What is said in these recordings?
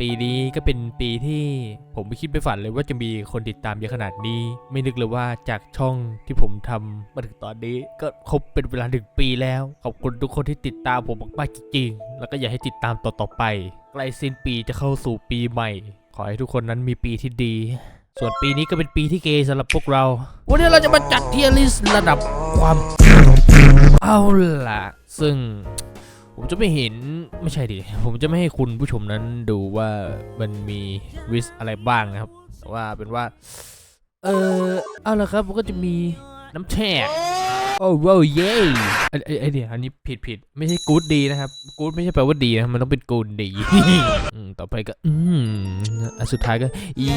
ปีนี้ก็เป็นปีที่ผมไม่คิดไม่ฝันเลยว่าจะมีคนติดตามเยอะขนาดนี้ ไม่นึกเลยว่าจากช่องที่ผมทำมาถึงตอนนี้ก็ครบเป็นเวลาหนึ่งปีแล้ว ขอบคุณทุกคนที่ติดตามผมมากๆจริงๆ แล้วก็อยากให้ติดตามต่อๆไป ใกล้สิ้นปีจะเข้าสู่ปีใหม่ ขอให้ทุกคนนั้นมีปีที่ดี ส่วนปีนี้ก็เป็นปีที่เกย์สำหรับพวกเรา วันนี้เราจะมาจัดเทียร์ลิสต์ระดับความเอาล่ะ ซึ่ง ผมจะไม่เห็นไม่ใช่ดิผมจะไม่ให้คุณผู้ชมนั้นดูว่ามันมีวิสอะไรบ้างนะครับแต่ว่าเป็นว่า เออเอาละครับมันก็จะมีน้ำแช่โอ้ว้าวเย้ไอ้ไอ้เดี๋ยวอันนี้ผิดผิดไม่ใช่กู๊ดดีนะครับกู๊ดไม่ใช่แปลว่าดีนะมันต้องเป็นกูดดีต่อไปก็ อืมอันสุดท้ายก็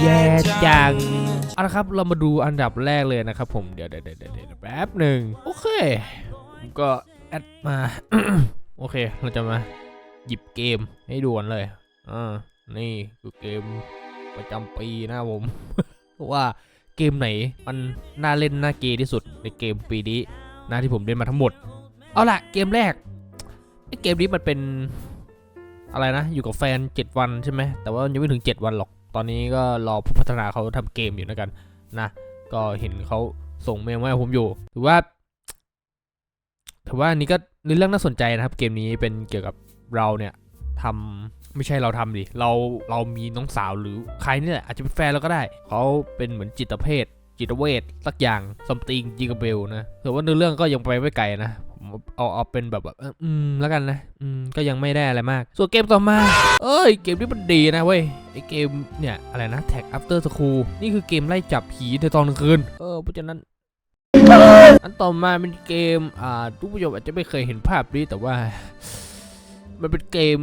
แย่จังเอาละครับเรามาดูอันดับแรกเลยนะครับ ผมเดี๋ยวเดี๋ยวเดี๋ยวเดี๋ยวแป๊บหนึ่งโอเคผมก็แอดมา โอเค เราจะมาหยิบเกมให้ด่วนเลย อ่า นี่คือเกมประจำปีนะผม ว่าเกมไหนมันน่าเล่นน่าเกยที่สุดในเกมปีนี้นะที่ผมเล่นมาทั้งหมด เอาล่ะเกมแรกเกมนี้มันเป็นอะไรนะ อยู่กับแฟน 7 วันใช่ไหม แต่ว่ายังไม่ถึง 7 วันหรอก ตอนนี้ก็รอผู้พัฒนาเขาทำเกมอยู่นะกันนะ ก็เห็นเขาส่งเมลมาให้ผมอยู่ ถือว่า ถือว่าอันนี้ก็ เรื่องน่าสนใจนะครับเกมนี้เป็นเกี่ยวกับเราเนี่ยทำไม่ใช่เราทำดิเราเรามีน้องสาวหรือใครนี่แหละอาจจะเป็นแฟนเราก็ได้ เขาเป็นเหมือนจิตเภทจิตเวชสักอย่างซัมติงจิงกับเบลนะถือว่าในเรื่องก็ยังไปไม่ไกลนะเอาเอาเป็นแบบแบบอืมแล้วกันนะอืมก็ยังไม่ได้อะไรมาก ส่วนเกมต่อมา เอ้ย เกมนี้มันดีนะเว้ยไอเกมเนี่ยอะไรนะ Tag After School นี่คือเกมไล่จับผีในตอนกลางคืนเออเพราะฉะนั้น อันต่อมาเป็นเกม อ่าทุกผู้ชมอาจจะไม่เคยเห็นภาพนี้แต่ว่า มันเป็นเกม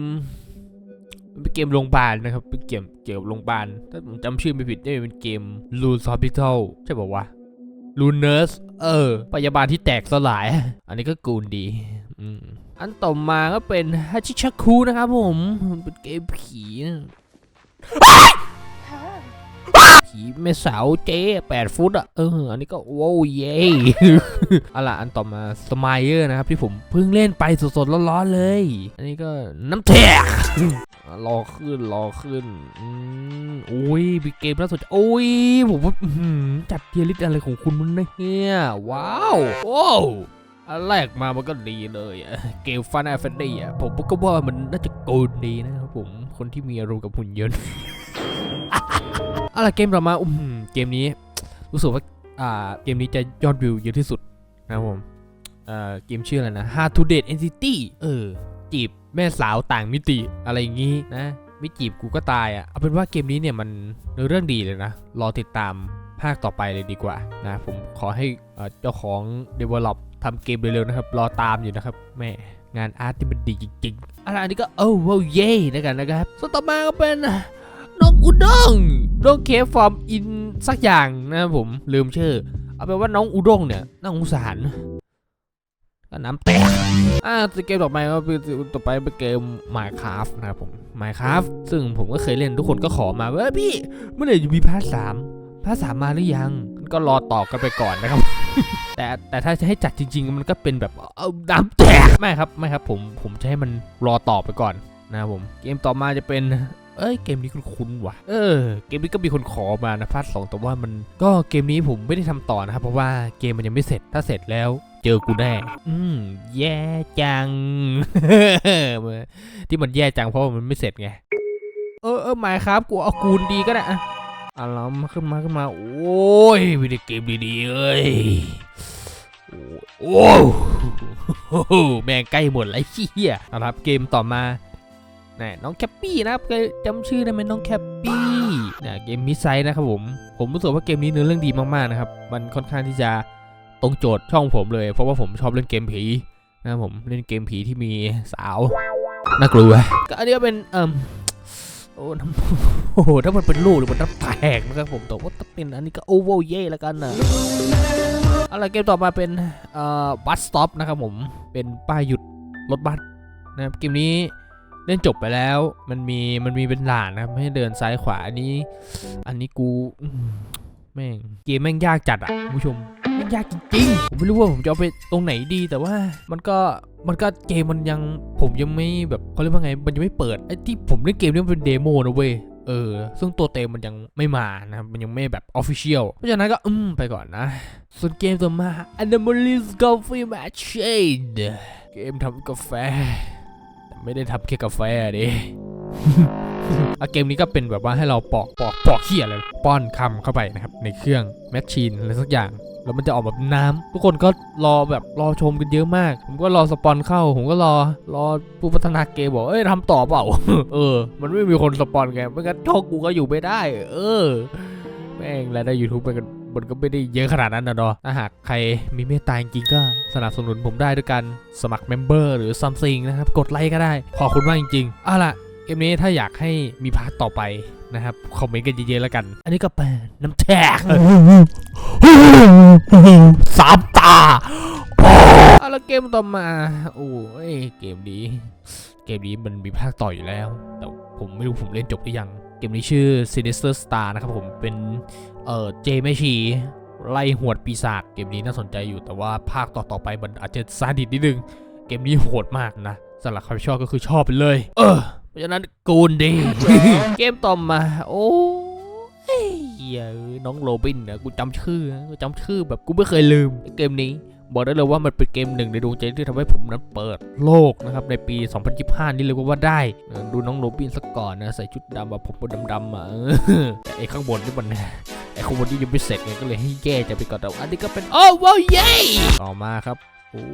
มันเป็นเกมโรงพยาบาลนะครับ เป็นเกมเกี่ยวกับโรงพยาบาล ถ้าผมจำชื่อไม่ผิดนี่เป็นเกม Loon Hospital ใช่ป่าวะ Loon Nurse เออ พยาบาลที่แตกสลาย อันนี้ก็กูนดีอืมอันต่อมาก็เป็นฮัชิชักคูนะครับผมมันเป็นเกมผีนะ ผีแม่สาวเจ๊แปดฟุตอะ เออ อันนี้ก็ว้าวเย้เอาล่ะอันต่อมาสมายเออร์นะครับที่ผมเพิ่งเล่นไปสดๆร้อนๆเลย อันนี้ก็น้ำแทกรอขึ้นรอขึ้นอืมอุ้ยมีเกมน่าสนใจโอ้ยผมว่าจัดเทียริสอะไรของคุณมันเนี่ยว้าวว้าวอันแรกมามันก็ดีเลย เกมฟันแอฟเฟนดี้อะผมก็ว่ามันน่าจะโกนดีนะครับผม คนที่มีอารมณ์กับหุ่นยนต์ อะไรเกมต่อมาอืมเกมนี้ รู้สึกว่าอ่าเกมนี้จะยอดวิวเยอะที่สุดนะครับผมอ่าเกมชื่ออะไรนะ h a r to Date Entity เออ จีบแม่สาวต่างมิติอะไรอย่างงี้นะไม่จีบกูก็ตายอะเอาเป็นว่าเกมนี้เนี่ยมันเนื้อเรื่องดีเลยนะ รอติดตามภาคต่อไปเลยดีกว่านะผมขอให้เอ่อเจ้าของ Develop ทำเกมเร็วๆนะครับ รอตามอยู่นะครับแม่งานอาร์ตที่มันดีจริงๆอะไรอันนี้ก็โอ้ว้าวเย่นะกันนะครับส่วนต่อมาก็เป็น น้องอุด้งน้องเคฟฟอร์มอินสักอย่างนะครับผมลืมชื่อ เอาเป็นว่าน้องอุด้งเนี่ยน่าสงสารก็น้ำแตก อ่าเกมต่อไปก็เป็นต่อไปเป็นเกม Minecraft นะครับผม Minecraft ซึ่งผมก็เคยเล่นทุกคนก็ขอมาว่าพี่เมื่อไหร่จะมีพาร์ทสามพาร์ทสามมาหรือยัง ก็รอต่อกันไปก่อนนะครับ แต่แต่ถ้าจะให้จัดจริง ๆ มันก็เป็นแบบเอาน้ำแตก ไม่ครับ ไม่ครับผมผมจะให้มันรอต่อไปก่อนนะครับผม เกมต่อมาจะเป็น เอ้ยเกมนี้คุ้นว่ะ เออ เกมนี้ก็มีคนขอมานะพาร์ทสองแต่ว่ามันก็เกมนี้ผมไม่ได้ทำต่อนะครับ เพราะว่าเกมมันยังไม่เสร็จ ถ้าเสร็จแล้วเจอกูแน่ อืม แย่จัง ที่มันแย่จังเพราะว่ามันไม่เสร็จไง เออเออหมายครับกูเอากูนดีก็ได้อะอะเรมาขึ้นมาขึ้นมา โอ้ยวิดีเกมดีๆเอ้ยโอ้โหแม่งใกล้หมดแล้วเหี้ยเอาละครับเกมต่อมา นี่น้องแคปปี้นะครับจำชื่อได้ไหมน้องแคปปี้เนี่ยเกมมิสไซนะครับผม ผมรู้สึกว่าเกมนี้เนื้อเรื่องดีมากๆนะครับ มันค่อนข้างที่จะตรงโจทย์ช่องผมเลย เพราะว่าผมชอบเล่นเกมผีนะครับผมเล่นเกมผีที่มีสาวน่ากลัวก็อันนี้เป็นเอ่มโอ้น้ำโอ้โหถ้ามันเป็นลูกหรือมันน้ำแตกนะครับผมแต่ว่าถ้าเป็นอันนี้ก็โอเวอร์เย่แล้วกันนะอะไรเกมต่อมาเป็นเอ่อบัสสต็อปนะครับผมเป็นป้ายหยุดรถบัสนะครับเกมนี้ เล่นจบไปแล้ว มันมีมันมีเป็นหลานนะครับให้เดินซ้ายขวาอันนี้ อันนี้กูแม่งเกมแม่งยากจัดอะผู้ชมแม่งยากจริงๆผมไม่รู้ว่าผมจะเอาไปตรงไหนดีแต่ว่ามันก็มันก็เกมมันยังผมยังไม่แบบเขาเรียกว่าไง มันยังไม่เปิดไอ้ที่ผมเล่นเกมนี้มันเป็นเดโมนะเว้ยเออ ซึ่งตัวเต็มมันยังไม่มานะครับ มันยังไม่แบบออฟฟิเชียล เพราะฉะนั้นก็อืมไปก่อนนะ ส่วนเกมต่อมา Anomalous Coffee Machine เกมทำกาแฟ ไม่ได้ทำแค่กาแฟดิอะเกมนี้ก็เป็นแบบว่าให้เราปอกปอกปอกเขี้ยอะไรป้อนคำเข้าไปนะครับ ในเครื่องแมชชีนอะไรสักอย่าง แล้วมันจะออกแบบน้ำทุกคนก็รอแบบรอชมกันเยอะมาก ผมก็รอสปอนเข้า ผมก็รอรอผู้พัฒนาเกมบอกเอ้ยทำต่อเปล่า เออ มันไม่มีคนสปอนไงไม่งั้นช่องกูก็อยู่ไม่ได้ เออ แม่งรายได้ยูทูบมันก็มันก็ไม่ได้เยอะขนาดนั้นนะเนาะถ้าหากใครมีเมตตาจริงก็ สนับสนุนผมได้ด้วยการสมัครเมมเบอร์หรือซัมซิงนะครับ กดไลค์ก็ได้ ขอบคุณมากจริงๆเอาล่ะเกมนี้ถ้าอยากให้มีพาร์ทต่อไปนะครับ คอมเมนต์กันเยอะๆแล้วกัน อันนี้ก็แปลน้ำแท็กสามตาเอาล้วเกมต่อมา โอ้ยเกมนี้ เกมนี้มันมีภาคต่ออยู่แล้ว แต่ผมไม่รู้ผมเล่นจบหรือยัง เกมนี้ชื่อ Sinister Star นะครับผมเป็นเอ่อเจแม่ชี ไล่หวดปีศาจเกมนี้น่าสนใจอยู่แต่ว่าภาคต่อๆไปมันอาจจะซาดิสนิดนึง เกมนี้โหดมากนะสำหรับใครชอบก็คือชอบไปเลย เออเพราะฉะนั้นกูนดีเกมต่อมา โอ้ยน้องโรบินนะกูจำชื่อกูจำชื่อแบบกูไม่เคยลืมเกมนี้บอกได้เลยว่ามันเป็นเกมหนึ่งในดวงใจที่ทำให้ผมนั้นเปิดโลกนะครับในปี 2025 นี่เลยก็ว่าได้ ดูน้องโรบินสักก่อนนะ ใส่ชุดดำแบบผมดำๆอะแต่ไอ้ข้างบนนี่มัน ไอ้ข้างบนนี่ยังไม่เสร็จไงก็เลยให้แก้จะไปก่อนแต่วันนี้ก็เป็นโอ้ว้าวเย้ต่อมาครับ โอ้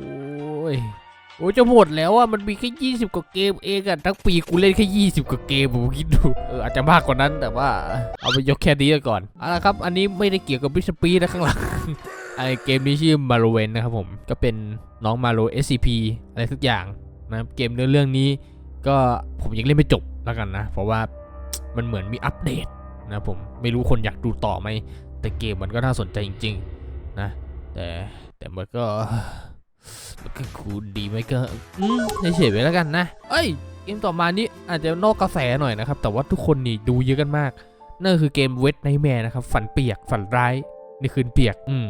ยโอ้ยจะหมดแล้วอะมันมีแค่20กว่าเกมเองอะทั้งปีกูเล่นแค่20กว่าเกมผมคิดดูเอออาจจะมากกว่านั้นแต่ว่า เอาไปยกแค่นี้ก่อนเอาละครับ อันนี้ไม่ได้เกี่ยวกับบิชปีนะข้างหลังไอเกมนี้ชื่อมาโ o เวนนะครับผมก็เป็นน้องมาโ o SCP อะไรสักอย่างนะครับเกมเนื้อเรื่องนี้ ก็ผมยังเล่นไม่จบแล้วกันนะ เพราะว่ามันเหมือนมีอัปเดต นะผมไม่รู้คนอยากดูต่อไหมแต่เกมมันก็น่าสนใจจริง ๆ นะ แต่แต่มันก็มันก็คูดีไหมก็อืมเฉยๆไปแล้วกันนะ เอ้ยเกมต่อมานี้อาจจะนอกกระแสหน่อยนะครับ แต่ว่าทุกคนนี่ดูเยอะกันมากนั่นคือเกมเวทไนแมร์นะครับ ฝันเปียกฝันร้ายในคืนเปียก อืม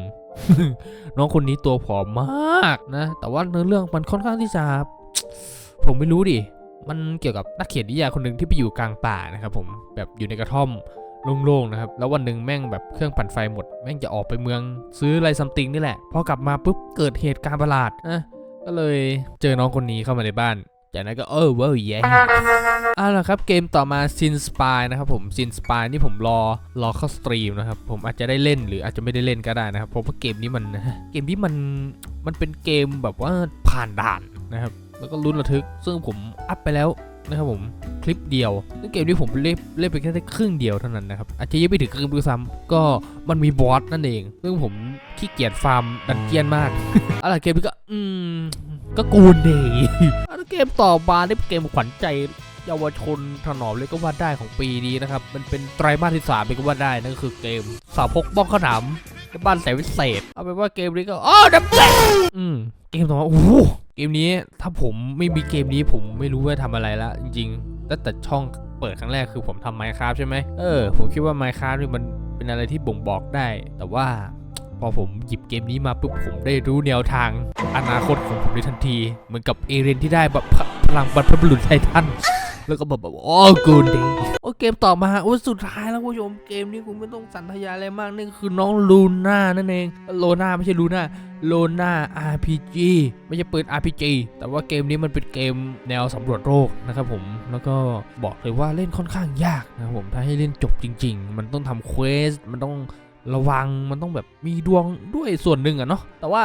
น้องคนนี้ตัวผอมมากนะ แต่ว่าเนื้อเรื่องมันค่อนข้างที่จะ ผมไม่รู้ดิ มันเกี่ยวกับนักเขียนนิยายคนหนึ่งที่ไปอยู่กลางป่านะครับผม แบบอยู่ในกระท่อม โล่งๆนะครับ แล้ววันหนึ่งแม่งแบบเครื่องปั่นไฟหมด แม่งจะออกไปเมือง ซื้ออะไรซัมติงนี่แหละ พอกลับมาปุ๊บเกิดเหตุการณ์ประหลาดนะก็เลยเจอน้องคนนี้เข้ามาในบ้าน จากนั้นก็เออเว้ยแย่เอาล่ะครับเกมต่อมา Sin Spy นะครับผม Sin Spy นี่ผมรอรอเข้าสตรีมนะครับผมอาจจะได้เล่นหรืออาจจะไม่ได้เล่นก็ได้นะครับเพราะว่าเกมนี้มันเกมที่มันมันเป็นเกมแบบว่าผ่านด่านนะครับแล้วก็ลุ้นระทึก ซึ่งผมอัพไปแล้ว นะครับผมคลิปเดียวซึ่งเกมนี้ผมเล่นเล่นไปแค่ได้ครึ่งเดียวเท่านั้นนะครับอาจจะยังไม่ถึงครึ่งด้วยซ้ำก็มันมีบอสนั่นเอง ซึ่งผมขี้เกียจฟาร์มดันเจียนมากอะไรเกมนี้ก็อืมก็กูนดีอะไรเกมต่อมานี่เป็นเกมขวัญใจเยาวชนถนอมเลยก็ว่าได้ของปีนี้นะครับ มันเป็นไตรมาสที่สามเลยก็ว่าได้นั่นก็คือเกมสาวพกบ้องขนำในบ้านแสนวิเศษ เอาเป็นว่าเกมนี้ก็อ๋อดับเบิลอืมเกมต่อมาโอ้ เกมนี้ถ้าผมไม่มีเกมนี้ผมไม่รู้ว่าทำอะไรละจริงๆตั้งแต่ช่องเปิดครั้งแรกคือผมทำไมค r a f t ใช่ไหมเออผมคิดว่าไม n e c r a f นี่มันเป็นอะไรที่บ่งบอกได้ แต่ว่าพอผมหยิบเกมนี้มาปุ๊บผมได้รู้แนวทางอนาคตของผมในทันที เหมือนกับเอเรนที่ได้แบบพพลังบรรพบุรุษไททัน แล้วก็แบบแบบโอ้กูดีโอ้เกมต่อมาโอ้สุดท้ายแล้วคุณผู้ชมเกมนี้คุณไม่ต้องสันทยาอะไรมากนี่คือน้องลูน่านั่นเองโลน่าไม่ใช่ลูน่าโลน่า RPG ไม่ใช่ปืน RPG แต่ว่าเกมนี้มันเป็นเกมแนวสำรวจโลกนะครับผมแล้วก็บอกเลยว่าเล่นค่อนข้างยากนะครับผมถ้าให้เล่นจบจริง ๆ มันต้องทำเควสมันต้องระวังมันต้องแบบมีดวงด้วยส่วนหนึ่งอะเนาะแต่ว่า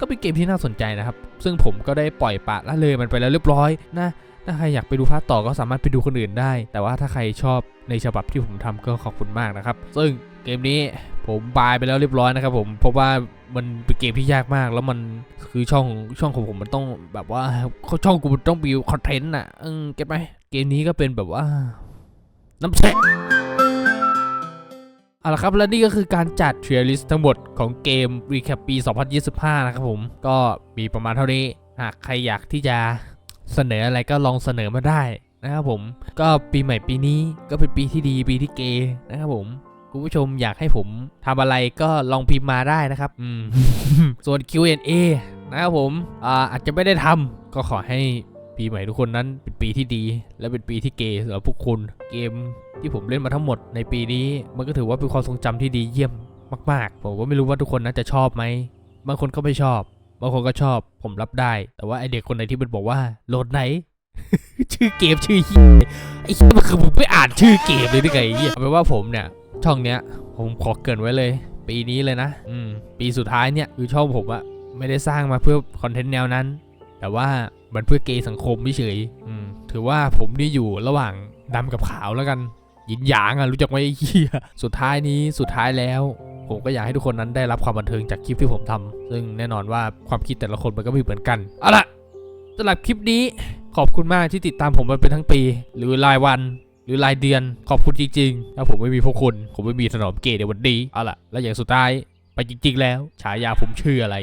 ก็เป็นเกมที่น่าสนใจนะครับ ซึ่งผมก็ได้ปล่อยปะละเลยมันไปแล้วเรียบร้อยนะ ถ้าใครอยากไปดูภาคต่อก็สามารถไปดูคนอื่นได้ แต่ว่าถ้าใครชอบในฉบับที่ผมทำก็ขอบคุณมากนะครับ ซึ่งเกมนี้ผมบายไปแล้วเรียบร้อยนะครับผมเพราะว่ามันเป็นเกมที่ยากมาก แล้วมันคือช่องช่องของผมมันต้องแบบว่าช่องกูมันต้องมีคอนเทนต์อะเออเก็ตไหมเกมนี้ก็เป็นแบบว่า น้ำแฉะเอาละครับและนี่ก็คือการจัดเทรีลิสทั้งหมดของเกม Recap ปี 2025 นะครับผม ก็มีประมาณเท่านี้ หากใครอยากที่จะ เสนออะไรก็ลองเสนอมาได้นะครับผมก็ปีใหม่ปีนี้ก็เป็นปีที่ดีปีที่เกย์นะครับผมคุณผู้ชมอยากให้ผมทำอะไรก็ลองพิมพ์มาได้นะครับอืมส่วน Q&A นะครับผมอ่าอาจจะไม่ได้ทำก็ขอให้ปีใหม่ทุกคนนั้นเป็นปีที่ดี และเป็นปีที่เกย์สำหรับพวกคุณเกมที่ผมเล่นมาทั้งหมดในปีนี้ มันก็ถือว่าเป็นความทรงจำที่ดีเยี่ยมมาก ๆ ผมก็ไม่รู้ว่าทุกคนนั้นจะชอบไหมบางคนก็ไม่ชอบ บางคนก็ชอบผมรับได้ แต่ว่าไอเด็กคนไหนที่มันบอกว่าโหลดไหน ชื่อเกมชื่อเหี้ยไอ้เหี้ยมันคือผมไม่อ่านชื่อเกมเลยได้ไงเฮียเอาเป็นว่าผมเนี่ย ช่องเนี้ย ผมขอเกินไว้เลย ปีนี้เลยนะ อืม ปีสุดท้ายเนี่ยคือช่องผมอะไม่ได้สร้างมาเพื่อคอนเทนต์แนวนั้น แต่ว่ามันเพื่อเกย์สังคมเฉยอืม ถือว่าผมนี่อยู่ระหว่างดำกับขาวแล้วกัน ยินหยางอะรู้จักไหมไอ้เหี้ยสุดท้ายนี้สุดท้ายแล้ว ผมก็อยากให้ทุกคนนั้นได้รับความบันเทิงจากคลิปที่ผมทำซึ่งแน่นอนว่าความคิดแต่ละคนมันก็ไม่เหมือนกันเอาล่ะสำหรับคลิปนี้ขอบคุณมากที่ติดตามผมมาเป็นทั้งปี หรือรายวัน หรือรายเดือนขอบคุณจริงๆถ้าผมไม่มีพวกคุณผมไม่มีถนอมเกย์ในวันนี้เอาล่ะ แล้วอย่างสุดท้ายไปจริง ๆ แล้วฉายาผมชื่ออะไร